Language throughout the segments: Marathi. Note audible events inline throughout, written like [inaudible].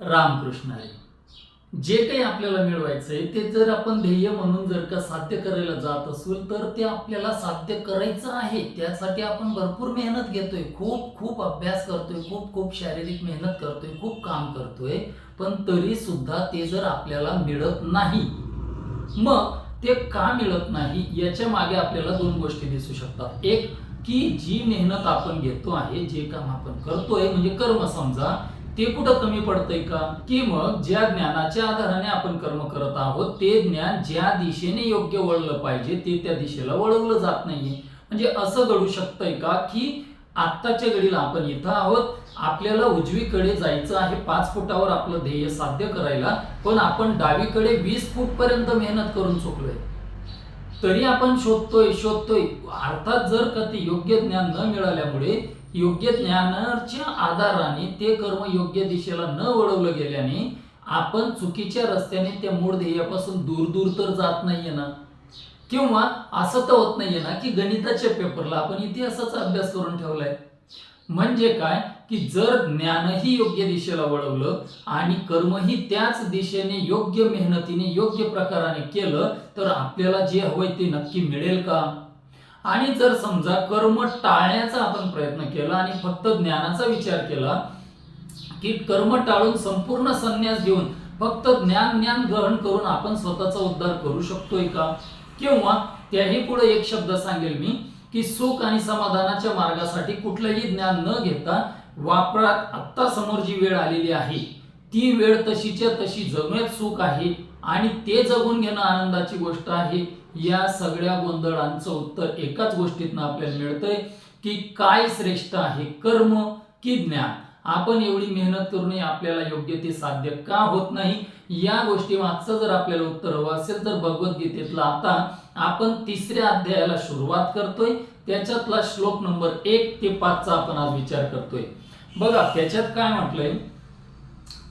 रामकृष्ण आहे. जे काही आपल्याला मिळवायचंय ते जर आपण ध्येय म्हणून जर का साध्य करायला जात असेल तर ते आपल्याला साध्य करायचं आहे. त्यासाठी आपण भरपूर मेहनत घेतोय. खूप खूप अभ्यास करतोय खूप खूप शारीरिक मेहनत करतोय खूप काम करतोय पण तरी सुद्धा ते जर आपल्याला मिळत नाही मग ते का मिळत नाही याच्या मागे आपल्याला दोन गोष्टी दिसू शकतात. एक की जी मेहनत आपण घेतो आहे जे काम आपण करतोय म्हणजे कर्म समजा ते कुठं कमी पडतंय का? की मग ज्या ज्ञानाच्या आधाराने आपण कर्म करत आहोत ते ज्ञान ज्या दिशेने योग्य वळलं पाहिजे ते त्या दिशेला वळवलं जात नाहीये. म्हणजे असं घडू शकतंय का की आत्ताच्या घडीला आपण इथं आहोत आपल्याला उजवीकडे जायचं आहे पाच फुटावर आपलं ध्येय साध्य करायला पण आपण डावीकडे वीस फूट पर्यंत मेहनत करून चुकलोय. तरी आपण शोधतोय शोधतोय. अर्थात जर का ते योग्य ज्ञान न मिळाल्यामुळे योग्य ज्ञानाच्या आधाराने ते कर्म योग्य दिशेला न वळवलं गेल्याने आपण चुकीच्या रस्त्याने त्या मूळ ध्येयापासून दूर दूर तर जात नाहीये ना. किंवा असं तर होत नाहीये ना की गणिताच्या पेपरला आपण इतिहासाचा अभ्यास करून ठेवलाय. म्हणजे काय? की जर ज्ञानही योग्य दिशेला वळवलं आणि कर्मही त्याच दिशेने योग्य मेहनतीने योग्य प्रकाराने केलं तर आपल्याला जे हवंय ते नक्की मिळेल का? आणि जर समजा कर्म टाळण्याचा आपण प्रयत्न केला आणि फक्त ज्ञानाचा विचार केला की कर्म टाळून संपूर्ण संन्यास घेऊन फक्त ज्ञान ज्ञान ग्रहण करून आपण स्वतःचा उद्धार करू शकतोय का? किंवा त्याही पुढे एक शब्द सांगेल मी की सुख आणि समाधानाच्या मार्गासाठी कुठलंही ज्ञान न घेता वापरात आत्ता समोर जी वेळ आलेली आहे ती वेळ तशीच्या तशी जगण्यात सुख आहे आणि ते जगून घेणं आनंदाची गोष्ट आहे. या सगळ्या गोंधळांचं उत्तर एकाच गोष्टीतनं आपल्याला मिळतंय की काय श्रेष्ठ आहे? कर्म की ज्ञान? आपण एवढी मेहनत करूनही आपल्याला योग्य ते साध्य का होत नाही? या गोष्टी मागचं जर आपल्याला उत्तर हवं असेल तर भगवद्गीतेतला आता आपण तिसऱ्या अध्यायाला सुरुवात करतोय. त्याच्यातला श्लोक नंबर एक ते पाचचा आपण आज विचार करतोय. बघा त्याच्यात काय म्हटलंय?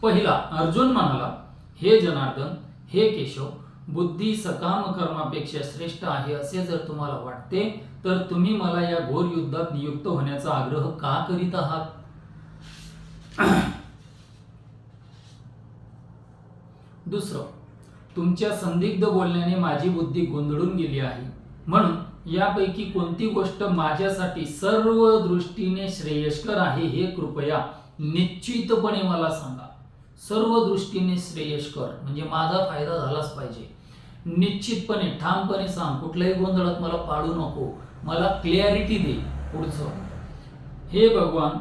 पहिला अर्जुन म्हणाला हे जनार्दन हे केशव बुद्धी सकाम कर्मापेक्षा श्रेष्ठ आहे असे जर तुम्हाला वाटते तर तुम्ही मला या घोर युद्धात नियुक्त होण्याचा आग्रह का करीत आहात? [clears throat] दुसरं तुमच्या संदिग्ध बोलण्याने माझी बुद्धी गोंधळून गेली आहे. म्हणून यापैकी कोणती गोष्ट माझ्यासाठी सर्व दृष्टीने श्रेयस्कर आहे हे कृपया निश्चितपणे मला सांगा. सर्व दृष्टीने श्रेयस्कर म्हणजे माझा फायदा झालाच पाहिजे. निश्चितपणे ठामपणे सांग कुठल्याही गोंधळात मला पाडू नको. मला क्लॅरिटी दे पुढचं. हे भगवान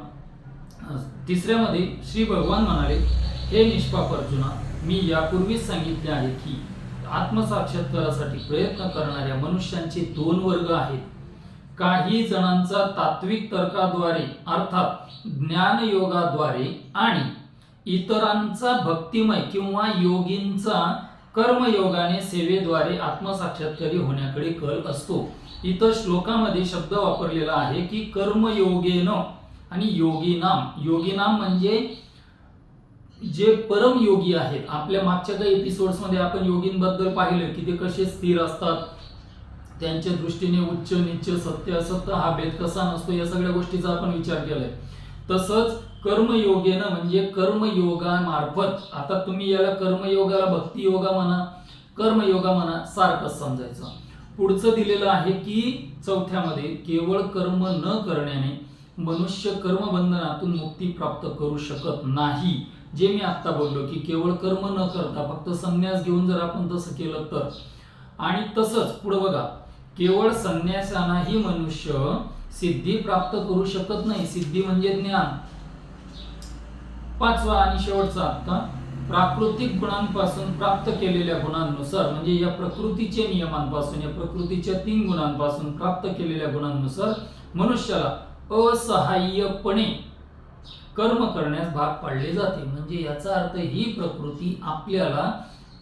तिसऱ्यामध्ये श्री भगवान म्हणाले हे निष्पाप अर्जुना मी यापूर्वीच सांगितले आहे की आत्मसाक्षात्कारासाठी प्रयत्न करणाऱ्या मनुष्यांचे दोन वर्ग आहेत. काही जणांचा तात्विक तर्काद्वारे अर्थात ज्ञानयोगाद्वारे आणि इतरांचा भक्तिमय किंवा योगींचा कर्मयोगाने सेवेद्वारे आत्मसाक्षात्कारी होण्याकडे कल असतो. इतर श्लोकामध्ये शब्द वापरलेला आहे की कर्मयोगेन आणि योगीनाम. योगीनाम म्हणजे जे परम योगी आहेत. आपल्या मागच्या काही एपिसोड्समध्ये आपण योगींबद्दल पाहिलं की ते कसे स्थिर असतात. त्यांच्या दृष्टीने उच्च निच्च सत्य असत्य हा भेद कसा नसतो या सगळ्या गोष्टीचा आपण विचार केलाय. तसंच कर्मयोगेनं म्हणजे कर्मयोगामार्फत. आता तुम्ही याला कर्मयोगाला भक्ती योगा म्हणा कर्मयोगा म्हणा सारखंच समजायचं. पुढचं दिलेलं आहे की चौथ्यामध्ये केवळ कर्म न करण्याने मनुष्य कर्मबंधनातून मुक्ती प्राप्त करू शकत नाही. जे मी आता बोललो की केवळ कर्म न करता फक्त संन्यास घेऊन जर आपण तसं केलं तर. आणि तसंच पुढं बघा केवळ संन्यासानाही मनुष्य सिद्धी प्राप्त करू शकत नाही. सिद्धी म्हणजे ज्ञान. पाचवा आणि शेवटचा आता प्राकृतिक गुणांपासून प्राप्त केलेल्या गुणांनुसार म्हणजे या प्रकृतीच्या नियमांपासून या प्रकृतीच्या तीन गुणांपासून प्राप्त केलेल्या गुणांनुसार मनुष्याला असहाय्यपणे कर्म करण्यास भाग पाडले जाते. म्हणजे याचा अर्थ ही प्रकृती आपल्याला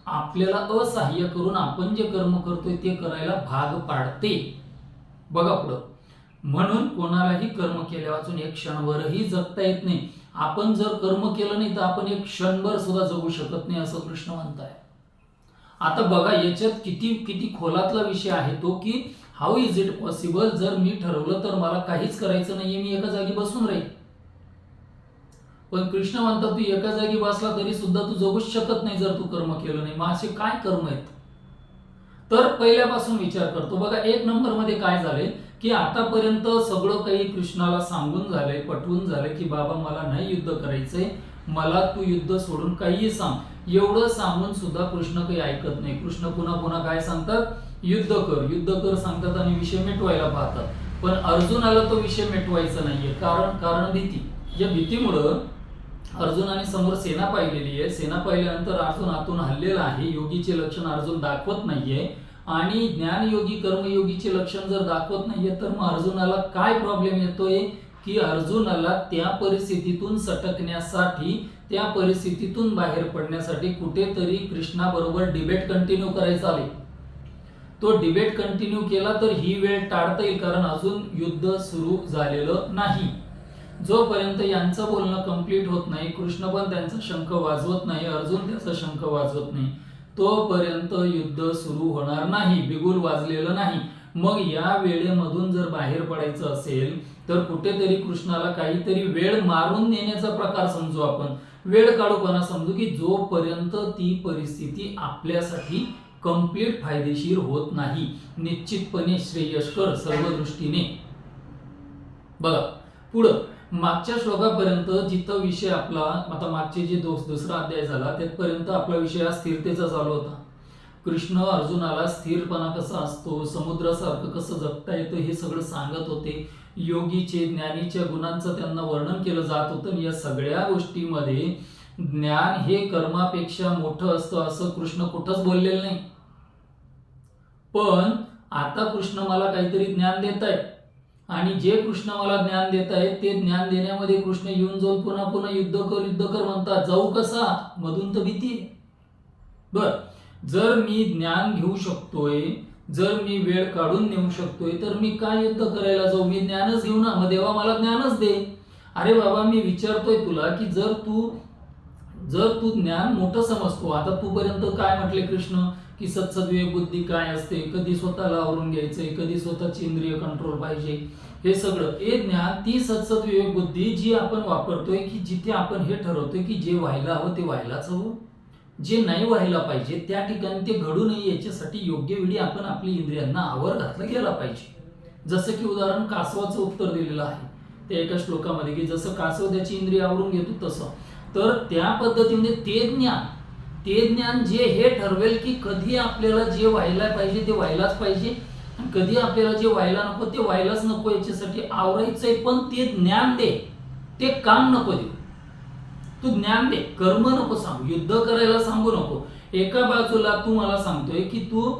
आपल्याला असहाय्य करून आपण जे कर्म करतोय ते करायला भाग पाडते. बघा पुढं. म्हणून कोणालाही कर्म केल्या वाचून एक क्षणभरही जगता येत नाही. आपण जर कर्म केलं नाही तर आपण एक क्षणभर सुद्धा जगू शकत नाही असं कृष्ण म्हणताय. आता बघा याच्यात किती किती खोलातला विषय आहे तो की हाऊ इज इट पॉसिबल जर मी ठरवलं तर मला काहीच करायचं नाहीये मी एका जागी बसून राहील पण कृष्ण म्हणतात तू एका जागी बसला तरी सुद्धा तू जगूच शकत नाही जर तू कर्म केलं नाही. मग असे काय कर्म आहेत? तर पहिल्यापासून विचार करतो. बघा एक नंबरमध्ये काय झाले की आतापर्यंत सगळं काही कृष्णाला सांगून झालंय पटवून झालंय की बाबा मला नाही युद्ध करायचंय मला तू युद्ध सोडून काहीही सांग. एवढं सांगून सुद्धा कृष्ण काही ऐकत नाही. कृष्ण पुन्हा पुन्हा काय सांगतात? युद्ध कर युद्ध कर सांगतात आणि विषय मिटवायला पाहतात. पण अर्जुनाला तो विषय मिटवायचा नाहीये. कारण कारण भीती. या भीतीमुळं अर्जुनाने समोर सेना पाहिलेली आहे. सेना पाहिल्यानंतर अर्जुन आतून हल्लेला आहे. योगीचे लक्षण अर्जुन दाखवत नाहीये. आणि ज्ञानयोगी कर्मयोगीचे लक्षण जर दाखवत नाहीये तर मग अर्जुनाला काय प्रॉब्लेम येतोय? की अर्जुनाला त्या परिस्थितीतून सटकण्यासाठी त्या परिस्थितीतून बाहेर पडण्यासाठी कुठेतरी कृष्णाबरोबर डिबेट कंटिन्यू करायचा आले तो डिबेट कंटिन्यू केला तर ही वेळ टाळता येईल कारण अजून युद्ध सुरू झालेलं नाही. जोपर्यंत यांचं बोलणं कंप्लीट होत नाही कृष्ण पण त्यांचा शंख वाजवत नाही अर्जुन त्याचा शंख वाजवत नाही. तोपर्यंत युद्ध सुरू होणार नाही बिगुल वाजलेलं नाही. मग या वेळेमधून जर बाहेर पडायचं असेल तर कुठेतरी कृष्णाला काहीतरी वेळ मारून नेण्याचा प्रकार समजू आपण. वेळ काढूपणा समजू की जोपर्यंत ती परिस्थिती आपल्यासाठी कंप्लीट फायदेशीर होत नाही निश्चितपणे श्रेयस्कर सर्व दृष्टीने बघा पुढं. मागच्या श्लोकापर्यंत जिथं विषय आपला आता मागचे जे दोस दुसरा अध्याय झाला त्यापर्यंत आपला विषय हा स्थिरतेचा चालू होता. कृष्ण अर्जुनाला स्थिरपणा कसा असतो समुद्रासारखं कसं जगता येतं हे सगळं सांगत होते. योगीचे ज्ञानीच्या गुणांचं त्यांना वर्णन केलं जात होतं. आणि या सगळ्या गोष्टीमध्ये ज्ञान हे कर्मापेक्षा मोठं असतं असं कृष्ण कुठंच बोललेलं नाही. पण आता कृष्ण मला काहीतरी ज्ञान देत आहे आणि जे कृष्ण मला ज्ञान देत आहेत ते ज्ञान देण्यामध्ये कृष्ण येऊन जाऊन पुन्हा पुन्हा युद्ध कर युद्ध कर म्हणतात. जाऊ कसा? मधून तर भीती बर. जर मी ज्ञान घेऊ शकतोय जर मी वेळ काढून नेऊ शकतोय तर मी काय युद्ध करायला जाऊ? मी ज्ञानच घेऊ ना. मग देवा मला ज्ञानच दे. अरे बाबा मी विचारतोय तुला की जर तू जर तू ज्ञान मोठं समजतो आता तू पर्यंत काय म्हटले कृष्ण? की सत्सद्विवेक बुद्धी काय असते कधी स्वतःला आवरून घ्यायचंय कधी स्वतःची इंद्रिय कंट्रोल पाहिजे हे सगळं. हे ज्ञान ती सत्सद्विवेक बुद्धी जी आपण वापरतोय की जिथे आपण हे ठरवतोय की जे व्हायला हवं ते व्हायलाच हवं. जे नाही व्हायला पाहिजे त्या ठिकाणी ते घडू नये याच्यासाठी योग्य वेळी आपण आपली इंद्रियांना आवर घातला गेला पाहिजे. जसं की उदाहरण कासवाचं उत्तर दिलेलं आहे. त्या एका श्लोकामध्ये की जसं कासव त्याची इंद्रिय आवरून घेतो तसं. तर त्या पद्धतीने ते ज्ञान ते ज्ञान जे हे ठरवेल की कधी आपल्याला जे व्हायला पाहिजे ते व्हायलाच पाहिजे. आणि कधी आपल्याला जे व्हायला नको ते व्हायलाच नको याच्यासाठी आवरायचंय पण ते ज्ञान दे. ते काम नको देऊ. तू ज्ञान दे. कर्म नको सांगू. युद्ध करायला सांगू नको. एका बाजूला तू मला सांगतोय की तू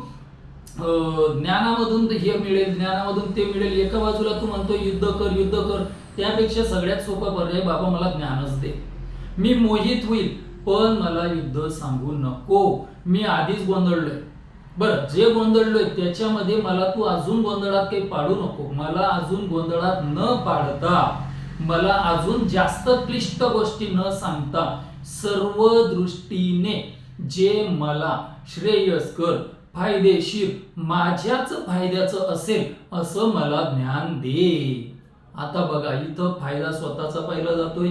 ज्ञानामधून हे मिळेल ज्ञानामधून ते मिळेल. एका बाजूला तू म्हणतोय युद्ध कर युद्ध कर. त्यापेक्षा सगळ्यात सोपा पर्याय बाबा मला ज्ञानच दे. मी मोहित होईल. पण मला युद्ध सांगू नको. मी आधीच गोंधळलोय. बरं जे गोंधळलोय त्याच्यामध्ये मला तू अजून गोंधळात काही पाडू नको. मला अजून गोंधळात न पाडता मला अजून जास्त क्लिष्ट गोष्टी न सांगता सर्व दृष्टीने जे मला श्रेयस्कर फायदेशीर माझ्याच फायद्याचं असेल असं मला ज्ञान दे. आता बघा इथं फायदा स्वतःचा पाहिला जातोय.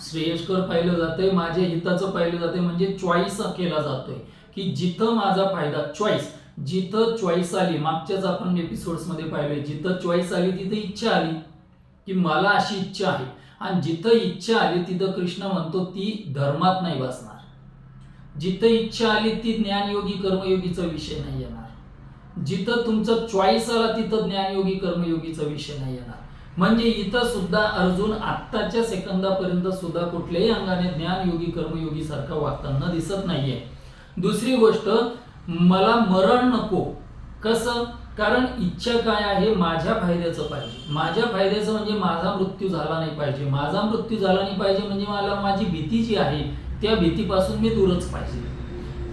श्रेयस्कर पाहिलं जातंय माझ्या हिताचं पाहिलं जातंय म्हणजे चॉईस केला जातोय. की जिथं माझा फायदा चॉईस जिथं चॉईस आली मागच्याच आपण एपिसोड्समध्ये पाहिलंय जिथं चॉईस आली तिथं इच्छा आली की मला अशी इच्छा आहे. आणि जिथं इच्छा आली तिथं कृष्ण म्हणतो ती धर्मात नाही बसणार. जिथं इच्छा आली ती ज्ञानयोगी कर्मयोगीचा विषय नाही येणार. जिथं तुमचं चॉईस आला तिथं ज्ञानयोगी कर्मयोगीचा विषय नाही येणार. म्हणजे इथं सुद्धा अर्जुन आत्ताच्या सेकंदापर्यंत सुद्धा कुठल्याही अंगाने ज्ञानयोगी कर्मयोगी सारखा वागताना दिसत नाहीये. दुसरी गोष्ट मला मरण नको. कसं? कारण इच्छा काय आहे? माझ्या फायद्याचं पाहिजे. माझ्या फायद्याचं म्हणजे माझा मृत्यू झाला नाही पाहिजे. माझा मृत्यू झाला नाही पाहिजे म्हणजे मला माझी भीती जी आहे त्या भीतीपासून मी दूरच पाहिजे.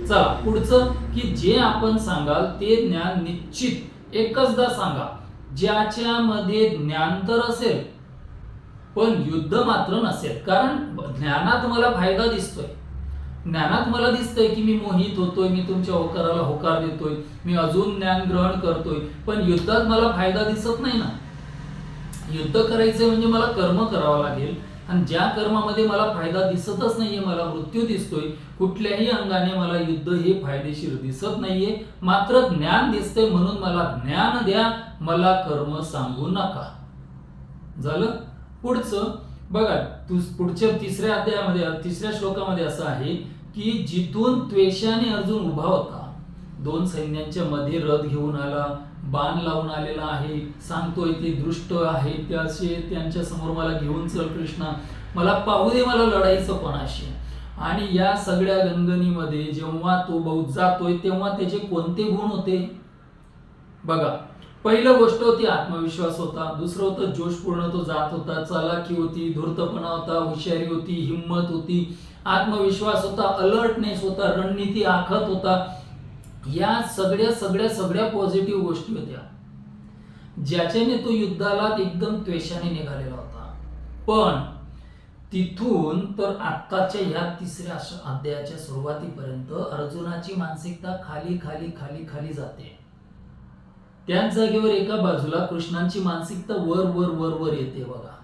चला पुढचं की जे आपण सांगाल ते ज्ञान निश्चित एकचदा सांगा. ज्याच्यामध्ये ज्ञान तर असेल पण युद्ध मात्र नसेल. कारण ज्ञानात मला फायदा दिसतोय. ज्ञानात मला दिसतंय की मी मोहित होतोय मी तुमच्या होकाराला होकार देतोय मी अजून ज्ञान ग्रहण करतोय. पण युद्धात मला फायदा दिसत नाही ना. युद्ध करायचं म्हणजे मला कर्म करावं लागेल. आणि ज्या कर्मामध्ये मला फायदा दिसतच नाहीये मला मृत्यू दिसतोय कुठल्याही अंगाने मला युद्ध हे फायदेशीर दिसत नाहीये. मात्र ज्ञान दिसतंय म्हणून मला ज्ञान द्या मला कर्म सांगू नका. झालं? पुढचं बघा तू पुढच्या तिसऱ्या अध्यायामध्ये तिसऱ्या श्लोकामध्ये असं आहे की जिथून त्वेषाने अर्जुन उभा होता दोन सैन्यांच्या मध्ये रथ घेऊन आला बाण लावून आलेला आहे सांगतोय ते दृष्ट आहे त्याचे त्यांच्यासमोर मला घेऊन चल कृष्णा. मला पाहू दे मला लढायचं कोणाशी. आणि या सगळ्या गंगणीमध्ये जेव्हा तो बहुत जातोय तेव्हा त्याचे कोणते गुण होते? बघा पहिलं गोष्ट होती आत्मविश्वास होता दुसरं होतं जोशपूर्ण तो जात होता चालाकी होती धूर्तपणा होता हुशारी होती हिंमत होती आत्मविश्वास होता अलर्टनेस होता रणनीती आखत होता. या सगळ्या सगळ्या सगळ्या पॉझिटिव्ह गोष्टी होत्या. ज्याच्याने तो युद्धाला एकदम त्वेषाने निघालेला होता. पण तिथून तर आत्ताच्या या तिसऱ्या अध्यायाच्या सुरुवातीपर्यंत अर्जुनाची मानसिकता खाली खाली खाली खाली जाते. त्याच जागेवर एका बाजूला कृष्णांची मानसिकता वर वर वर वर येते बघा.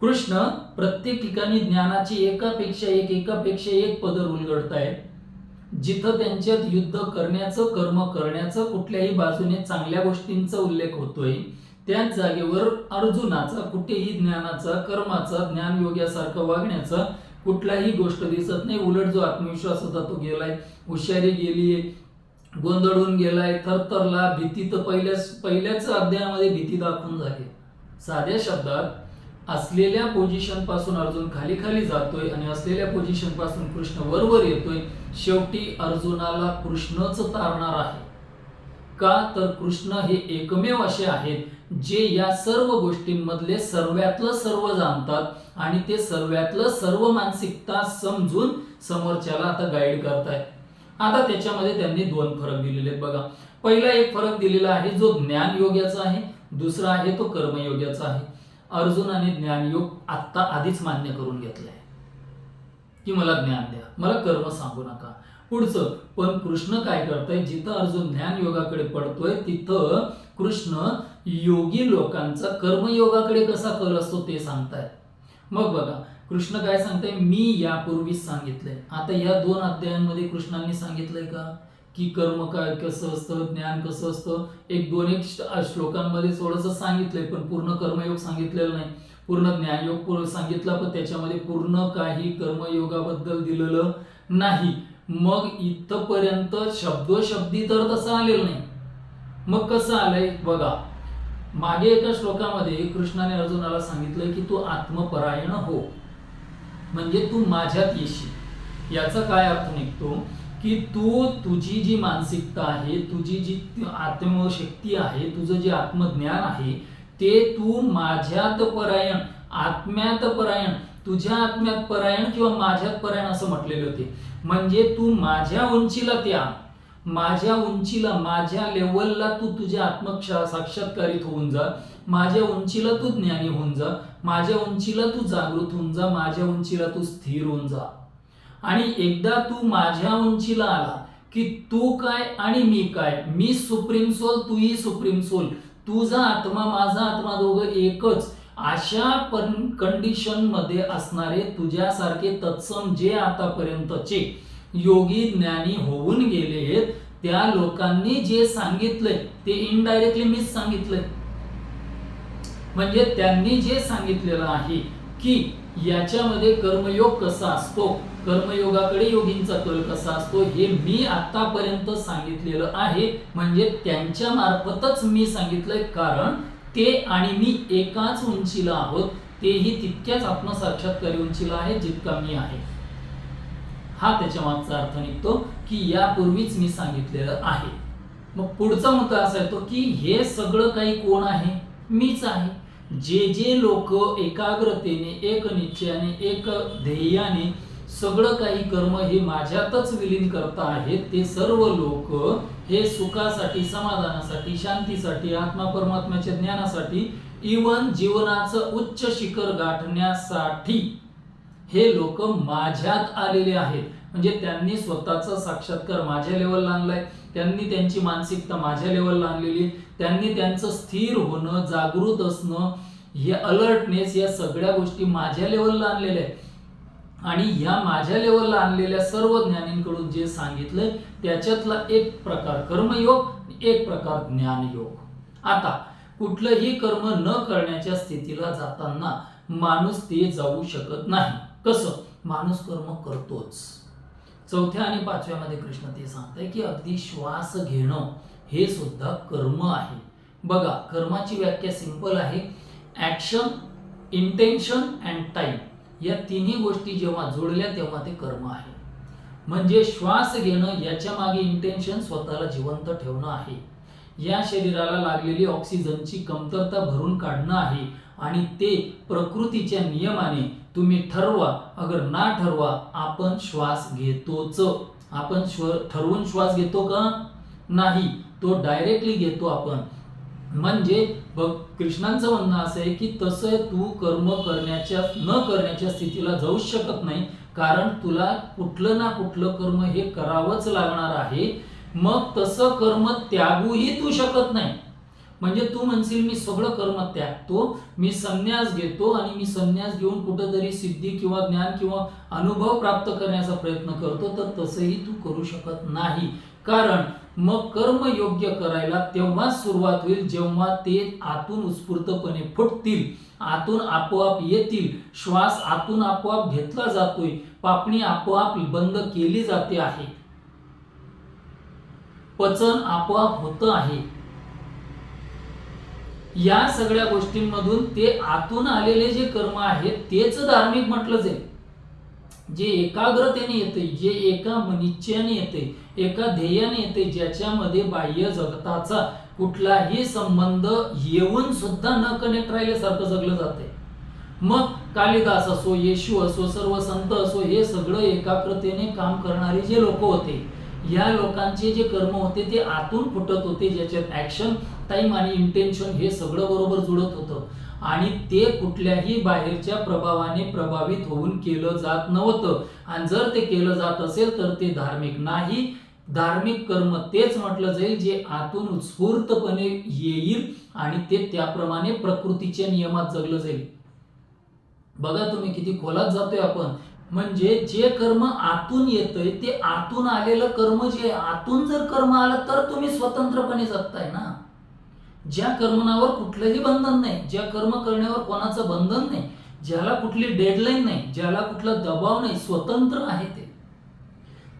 कृष्ण प्रत्येक ठिकाणी ज्ञानाची एकापेक्षा एक एकापेक्षा एक पदर उलगडतायत. जिथं त्यांच्यात युद्ध करण्याचं कर्म करण्याचं कुठल्याही बाजूने चांगल्या गोष्टींचा उल्लेख होतोय त्याच जागेवर अर्जुनाचा कुठेही ज्ञानाचा कर्माचा ज्ञान योग्यासारखं वागण्याचा कुठलाही गोष्ट दिसत नाही. उलट जो आत्मविश्वास होता तो गेलाय हुशारी गेलीये गोंधळून गेलाय थरथरला भीती तर पहिल्याच पहिल्याच अध्यायामध्ये भीती दाखवून झाली साध्या शब्दात असलेल्या पोझिशनपासून अर्जुन खाली खाली जातोय आणि असलेल्या पोझिशनपासून कृष्ण वरवर येतोय. शेवटी अर्जुनाला कृष्णच तारणार आहे. का? तर कृष्ण हे एकमेव असे आहेत जे या सर्व गोष्टींमधले सर्वातलं सर्व जाणतात आणि ते सर्वातलं सर्व मानसिकता समजून समोरच्याला आता गाईड करतायत आता त्याच्यामध्ये त्यांनी दोन फरक दिलेले आहेत बघा. पहिला एक फरक दिलेला आहे जो ज्ञान योग्याचा आहे दुसरा आहे तो कर्मयोग्याचा आहे. अर्जुनाने ज्ञानयोग आत्ता आधीच मान्य करून घेतलाय. की मला ज्ञान द्या मला कर्म सांगू नका. पुढचं पण कृष्ण काय करतोय? जिथं अर्जुन ज्ञान योगाकडे पडतोय तिथं कृष्ण योगी लोकांचा कर्मयोगाकडे कसा कल असतो ते सांगताय मग बघा कृष्ण काय सांगताय? मी यापूर्वीच सांगितलंय. आता या दोन अध्यायांमध्ये कृष्णांनी सांगितलंय का? की कर्म काय कसं असतं ज्ञान कसं असतं? एक दोन एक श्लोकांमध्ये थोडंसं सांगितलंय पण पूर्ण कर्मयोग सांगितलेलं नाही. पूर्ण ज्ञानयोग सांगितला सांगितलं पण त्याच्यामध्ये पूर्ण काही कर्मयोगाबद्दल दिलेलं नाही. मग इथपर्यंत शब्दोशब्दी तर तसं आलेलं नाही. मग कसं आलंय? बघा मागे एका श्लोकामध्ये कृष्णाने अर्जुनाला सांगितलंय की तू आत्मपरायण हो. म्हणजे तू माझ्यात येशील. याचा काय अर्थ निघतो? की तू तुझी जी मानसिकता आहे तुझी जी आत्मशक्ती आहे तुझं जे आत्मज्ञान आहे ते तू माझ्यात परायण आत्म्यात परायण तुझ्या आत्म्यात परायण किंवा माझ्यात परायण असं म्हटलेले होते म्हणजे तू माझ्या उंचीला त्या. माझ्या उंचीला माझ्या लेवलला तू तुझ्या आत्मक्षा साक्षात्कारित होऊन जा. माझ्या उंचीला तू ज्ञानी होऊन जा. माझ्या उंचीला तू जागृत होऊन जा. माझ्या उंचीला तू स्थिर होऊन जा. आणि एकदा तू माझ्या उंचीला आला की तू काय आणि मी काय? मी सुप्रीम सोल तूही सुप्रीम सोल. तुझा आत्मा माझा आत्मा दोघं एकच. अशा पण कंडिशनमध्ये असणारे तुझ्यासारखे तत्सम जे आतापर्यंतचे योगी ज्ञानी होऊन गेले आहेत त्या लोकांनी जे सांगितलंय ते इनडायरेक्टली मीच सांगितलंय. म्हणजे त्यांनी जे सांगितलेलं आहे की याच्यामध्ये कर्मयोग कसा असतो? कर्मयोगाकडे योगींचा कल कसा असतो? हे मी आतापर्यंत सांगितलेलं आहे. म्हणजे त्यांच्या मार्फतच मी सांगितलंय. कारण ते आणि मी एकाच उंचीला आहोत. तेही तितक्याच आत्मसाक्षात्कारी उंचीला आहे जितका मी आहे. हा त्याच्या मागचा अर्थ निघतो की यापूर्वीच मी सांगितलेलं आहे. मग पुढचा मुद्दा असा येतो की हे सगळं काही कोण आहे? मीच आहे. जे जे लोक एकाग्रतेने एक निश्चयाने एक ध्येयाने सगळं काही कर्म हे माझ्यातच विलीन करता आहेत ते सर्व लोक हे सुखासाठी समाधानासाठी शांतीसाठी आत्मा परमात्म्याच्या ज्ञानासाठी इवन जीवनाचं उच्च शिखर गाठण्यासाठी हे लोक माझ्यात आलेले आहेत. म्हणजे त्यांनी स्वतःचा साक्षात्कार माझ्या लेवलला आणलाय. त्यांनी त्यांची मानसिकता माझ्या लेवलला आणलेली त्यांनी त्यांचं स्थिर होणं जागृत असणं हे अलर्टनेस या सगळ्या गोष्टी माझ्या लेवलला आणलेल्या आहेत. आणि या माझ्या लेवलला आणलेल्या सर्व ज्ञानींकडून जे सांगितलंय त्याच्यातला एक प्रकार कर्मयोग एक प्रकार ज्ञानयोग. आता कुठलंही कर्म न करण्याच्या स्थितीला जाताना माणूस ते जाऊ शकत नाही. कसं? माणूस कर्म करतोच. चौथ्या आणि पाचव्यामध्ये कृष्ण ते सांगताय की अगदी श्वास घेणं हे सुद्धा कर्म आहे. बघा कर्माची व्याख्या सिंपल आहे. ॲक्शन इंटेन्शन अँड टाईम या तिन्ही गोष्टी जेव्हा जोडल्या तेव्हा ते कर्म आहे. म्हणजे श्वास घेणं याच्या मागे इंटेन्शन स्वतःला जिवंत ठेवणं आहे. या शरीराला लागलेली ऑक्सिजनची कमतरता भरून काढणं आहे आणि ते प्रकृतीच्या नियमाने तुम्ही ठरवा. अगर ना ठरवा आपण श्वास घेतोच. आपण श्व ठरवून श्वास घेतो का? नाही. तो डायरेक्टली घेतो आपण. म्हणजे बघ कृष्णांचं म्हणणं असं आहे की तसं तू कर्म करण्याच्या न करण्याच्या स्थितीला जाऊ शकत नाही. कारण तुला कुठलं ना कुठलं कर्म हे करावंच लागणार आहे. मग तसं कर्म त्यागूही तू शकत नाही. म्हणजे तू म्हणशील मी सगळं कर्म त्यागतो मी संन्यास घेतो आणि मी संन्यास घेऊन कुठंतरी सिद्धी किंवा ज्ञान किंवा अनुभव प्राप्त करण्याचा प्रयत्न करतो तर तसंही तू करू शकत नाही. कारण मग कर्म योग्य करायला तेव्हाच सुरुवात होईल जेव्हा ते आतून उत्स्फूर्तपणे फुटतील आतून आपोआप येतील. श्वास आतून आपोआप घेतला जातोय पापणी आपोआप बंद केली जाते आहे. पचन आपोआप होत आहे. या सगळ्या गोष्टींमधून ते आतून आलेले जे कर्म आहेत तेच धार्मिक म्हटलं जाईल. जे एकाग्रतेने येते जे एका निश्चयाने येते एका ध्येयाने येते ज्याच्यामध्ये बाह्य जगताचा कुठलाही संबंध येऊन सुद्धा न कनेक्ट राहिल्यासारखं जगलं जाते मग कालिदास असो येशू असो सर्व संत असो हे सगळं एकाग्रतेने काम करणारे जे लोक होते या लोकांचे जे कर्म होते ते आतून फुटत होते ज्याच्यात ऍक्शन टाइम आणि इंटेन्शन हे सगळं बरोबर जुळत होतं. आणि ते कुठल्याही बाहेरच्या प्रभावाने प्रभावित होऊन केलं जात नव्हतं. आणि जर ते केलं जात असेल तर ते धार्मिक नाही. धार्मिक कर्म तेच म्हटलं जाईल जे आतून उत्स्फूर्तपणे येईल आणि ते त्याप्रमाणे प्रकृतीच्या नियमात जगलं जाईल. बघा तुम्ही किती खोलात जातोय आपण. म्हणजे जे कर्म आतून येतंय ते आतून आलेलं कर्म जे आतून जर कर्म आलं तर तुम्ही स्वतंत्रपणे जगताय ना. ज्या कर्मनावर कुठलंही बंधन नाही ज्या कर्म करण्यावर कोणाचं बंधन नाही ज्याला कुठली डेडलाईन नाही ज्याला कुठला दबाव नाही स्वतंत्र आहे ते.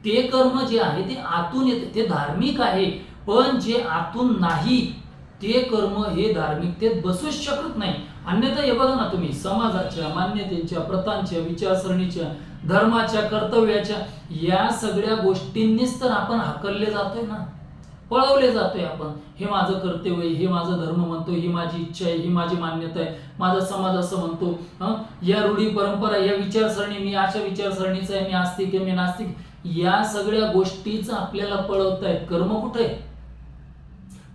ते कर्म जे आहे ते आतून येते ते धार्मिक आहे पण जे आतून नाही ते कर्म हे धार्मिकतेत बसूच शकत नाही. अन्यथा हे बघा ना तुम्ही समाजाच्या मान्यतेच्या प्रथांच्या विचारसरणीच्या धर्माच्या कर्तव्याच्या या सगळ्या गोष्टींनीच तर आपण हाकलले जातोय ना. पळवले जातोय आपण. हे माझं कर्तव्य हे माझं धर्म म्हणतो ही माझी इच्छा आहे ही माझी मान्यता आहे माझा समाज असं म्हणतो. या रूढी परंपरा या विचारसरणी मी अशा विचारसरणीचा आहे मी आस्तिक आहे मी नास्तिक या सगळ्या गोष्टीच आपल्याला पळवतायत. कर्म कुठे?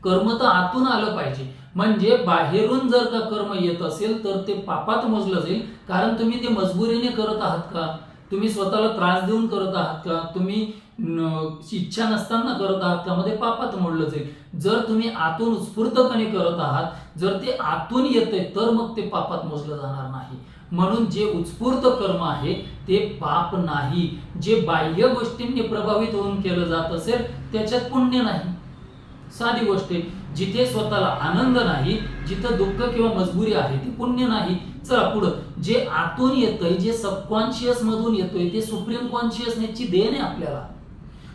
कर्म तर आतून आलं पाहिजे. म्हणजे बाहेरून जर का कर्म येत असेल तर ते पापात मोजलं जाईल. कारण तुम्ही ते मजबुरीने करत आहात का? तुम्ही स्वतःला त्रास देऊन करत आहात का? तुम्ही इच्छा नसताना करत आहात त्यामध्ये पापात मोडलं जाईल. जर तुम्ही आतून उत्स्फूर्तपणे करत आहात जर ते आतून येते तर मग ते पापात मोजलं जाणार नाही. म्हणून जे उत्स्फूर्त कर्म आहे ते पाप नाही. जे बाह्य गोष्टींनी प्रभावित होऊन केलं जात असेल त्याच्यात पुण्य नाही. साधी गोष्ट आहे. जिथे स्वतःला आनंद नाही जिथं दुःख किंवा मजबुरी आहे ती पुण्य नाही. चला पुढं. जे आतून येतंय जे सबकॉन्शियस मधून येतोय ते सुप्रीम कॉन्शियसनेसची देण आहे आपल्याला.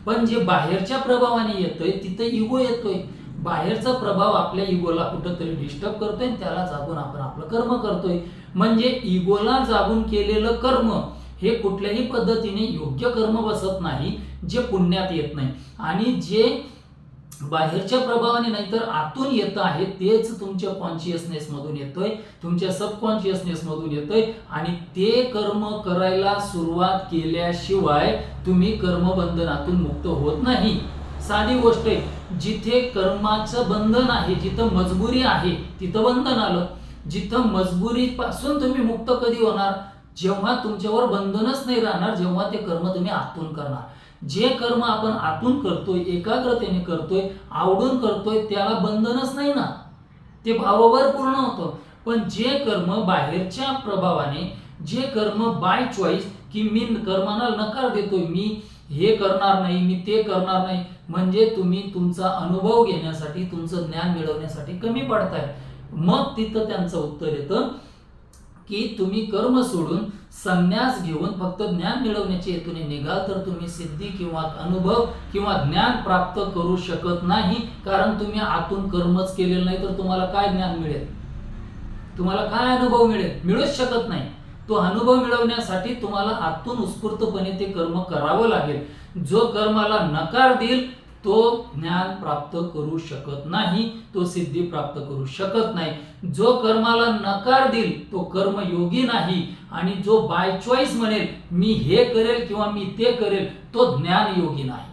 पण जे बाहेरच्या प्रभावाने येतोय तिथं इगो येतोय. बाहेरचा प्रभाव आपल्या इगोला कुठंतरी डिस्टर्ब करतोय आणि त्याला जागून आपण आपलं कर्म करतोय. म्हणजे इगोला जागून केलेलं कर्म हे कुठल्याही पद्धतीने योग्य कर्म बसत नाही जे पुण्यात येत नाही. आणि जे बाहेरच्या प्रभावाने नाही तर आतून येत आहे तेच तुमच्या कॉन्शियसनेस मधून येतोय तुमच्या सबकॉन्शियसनेस मधून येतोय आणि ते कर्म करायला सुरुवात केल्याशिवाय तुम्ही कर्मबंधनातून मुक्त होत नाही. साधी गोष्ट आहे जिथे कर्माचं बंधन आहे जिथं मजबुरी आहे तिथं बंधन आलं. जिथं मजबुरी पासून तुम्ही मुक्त कधी होणार? जेव्हा तुमच्यावर बंधनच नाही राहणार जेव्हा ते कर्म तुम्ही आतून करणार. जे कर्म आपण आतून करतोय एकाग्रतेने करतोय आवडून करतोय त्याला बंधनच नाही ना. ते भावभर पूर्ण होतं. पण जे कर्म बाहेरच्या प्रभावाने जे कर्म बाय चॉईस की मी कर्माला नकार देतोय मी हे करणार नाही मी ते करणार नाही म्हणजे तुम्ही तुमचा अनुभव घेण्यासाठी तुमचं ज्ञान मिळवण्यासाठी कमी पडताय. मग तिथं त्यांचं उत्तर येतं की तुम्ही कर्म सोडून संन्यास घेऊन फक्त ज्ञान मिळवण्याच्या हेतूने निघाल तर तुम्ही सिद्धी किंवा अनुभव किंवा ज्ञान प्राप्त करू शकत नाही कारण तुम्ही आतून कर्मच केलेलं नाही तर तुम्हाला काय ज्ञान मिळेल? तुम्हाला काय अनुभव मिळेल? मिळूच शकत नाही. तो अनुभव मिळवण्यासाठी तुम्हाला आतून उत्स्फूर्तपणे ते कर्म करावं लागेल. जो कर्माला नकार देईल तो ज्ञान प्राप्त करू शकत नाही तो सिद्धी प्राप्त करू शकत नाही. जो कर्माला नकार देईल तो कर्मयोगी नाही. आणि जो बाय चॉईस म्हणेल मी हे करेल किंवा मी ते करेल तो ज्ञानयोगी नाही.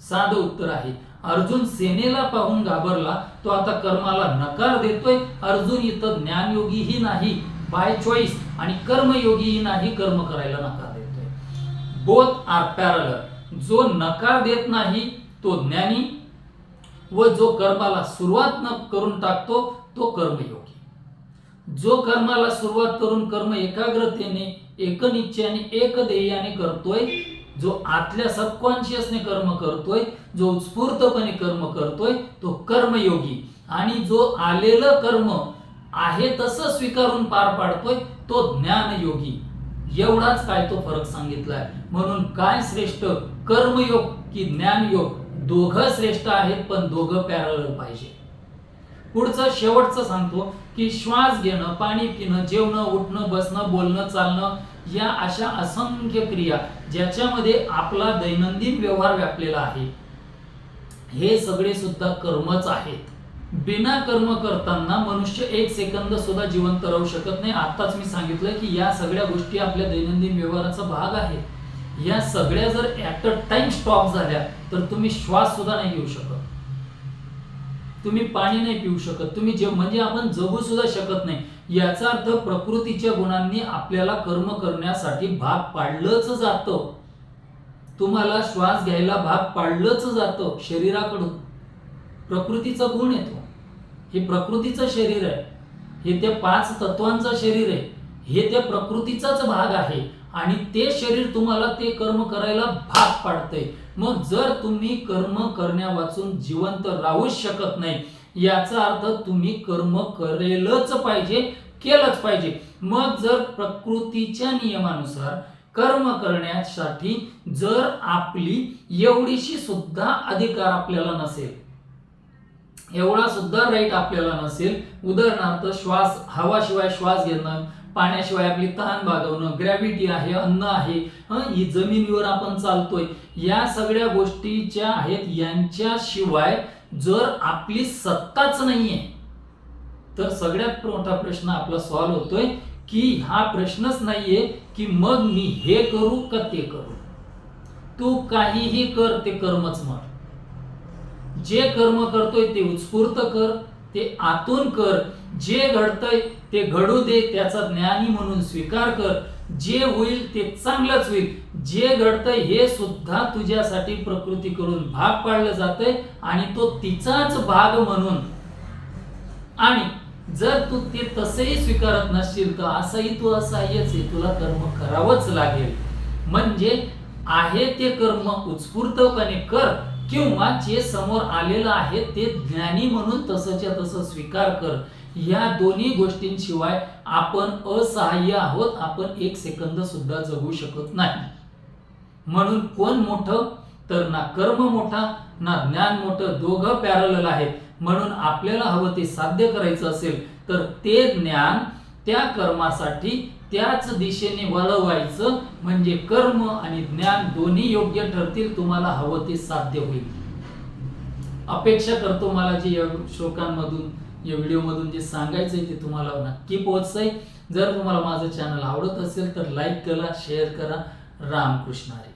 साधं उत्तर आहे. अर्जुन सेनेला पाहून घाबरला तो आता कर्माला नकार देतोय. अर्जुन इथं ज्ञानयोगीही नाही बाय चॉईस आणि कर्मयोगीही नाही कर्म करायला नकार देतोय. बोथ आर पॅरलर जो नकार देत नाही तो ज्ञानी व जो कर्माला सुरुवात न करून टाकतो तो कर्मयोगी. जो कर्माला सुरुवात करून कर्म एकाग्रतेने एकनिश्चयाने एक ध्येयाने करतोय जो आतल्या सबकॉन्शियसने कर्म करतोय जो उत्स्फूर्तपणे कर्म करतोय तो कर्मयोगी. आणि जो आलेलं कर्म आहे तसं स्वीकारून पार पाडतोय तो ज्ञानयोगी. एवढाच काय तो फरक सांगितलाय. म्हणून काय श्रेष्ठ? कर्मयोग की ज्ञानयोग? दोघं श्रेष्ठ आहेत पण दोघं पॅरल पाहिजे. पुढचं शेवटचं सांगतो की श्वास घेणं पाणी पिणं जेवणं उठणं बसणं बोलणं चालणं या अशा असंख्य क्रिया ज्याच्यामध्ये आपला दैनंदिन व्यवहार व्यापलेला आहे. हे सगळे सुद्धा कर्मच आहेत. बिना कर्म करताना मनुष्य एक सेकंद सुद्धा जिवंत राहू शकत नाही. आताच मी सांगितलं की या सगळ्या गोष्टी आपल्या दैनंदिन व्यवहाराचा भाग आहे या सगळ्या जर ऍट अ टाइम स्टॉप झाल्या तर तुम्ही श्वास सुद्धा नाही घेऊ शकत. तुम्ही पाणी नाही पिऊ शकत. तुम्ही जे म्हणजे आपण जगू सुद्धा शकत नाही. याचा अर्थ प्रकृतीच्या गुणांनी आपल्याला कर्म करण्यासाठी भाग पाडलंच जातं. तुम्हाला श्वास घ्यायला भाग पाडलंच जातं शरीराकडून. प्रकृतीचा गुण येतो हे प्रकृतीचं शरीर आहे. हे त्या पाच तत्वांचं शरीर आहे. हे त्या प्रकृतीचाच भाग आहे. आणि ते शरीर तुम्हाला ते कर्म करायला भाग पाडतंय. मग जर तुम्ही कर्म करण्या वाचून जिवंत राहूच शकत नाही याचा अर्थ तुम्ही कर्म करेलच पाहिजे केलंच पाहिजे. मग जर प्रकृतीच्या नियमानुसार कर्म करण्यासाठी जर आपली एवढीशी सुद्धा अधिकार आपल्याला नसेल एवढा सुद्धा राईट आपल्याला नसेल. उदाहरणार्थ श्वास हवाशिवाय श्वास घेणं पाण्याशिवाय आपली तहान भागवणं ग्रॅव्हिटी आहे अन्न आहे ही जमिनीवर आपण चालतोय या सगळ्या गोष्टी ज्या आहेत यांच्याशिवाय जर आपली सत्ताच नाहीये तर सगळ्यात मोठा प्रश्न आपला सॉल्व्ह होतोय की हा प्रश्नच नाहीये की मग मी हे करू का ते करू? तू काहीही कर ते कर्मच म्हण. जे कर्म करतोय ते उत्स्फूर्त कर ते आतून कर. जे घडतंय ते घडू दे त्याचा ज्ञानी म्हणून स्वीकार कर. जे होईल ते चांगलंच होईल. जे घडतंय हे सुद्धा तुझ्यासाठी प्रकृती करून भाग पाडलं जातंय आणि तो तिचाच भाग म्हणून. आणि जर तू ते तसेही स्वीकारत नसशील तर असंही तू असहाय्यच आहे तुला कर्म करावंच लागेल. म्हणजे आहे ते कर्म उत्स्फूर्तपणे कर किंवा जे समोर आलेलं आहे ते ज्ञानी म्हणून तसंच्या तसं स्वीकार कर. या दोन्ही गोष्टींशिवाय आपण असहाय्य आहोत आपण एक सेकंद सुद्धा जगू शकत नाही. म्हणून कोण मोठं? तर ना कर्म मोठा ना ज्ञान मोठं दोघं पॅरल आहेत. म्हणून आपल्याला हवं ते साध्य करायचं असेल तर ते ज्ञान त्या कर्मासाठी त्याच दिशेने वळवायचं म्हणजे कर्म आणि ज्ञान दोन्ही योग्य ठरतील तुम्हाला हवं ते साध्य होईल. अपेक्षा करतो मला जे या श्लोकांमधून या व्हिडिओमधून जे सांगायचंय ते तुम्हाला नक्की पोहोचतंय. जर तुम्हाला माझं चॅनल आवडत असेल तर लाईक करा शेअर करा. रामकृष्ण आहे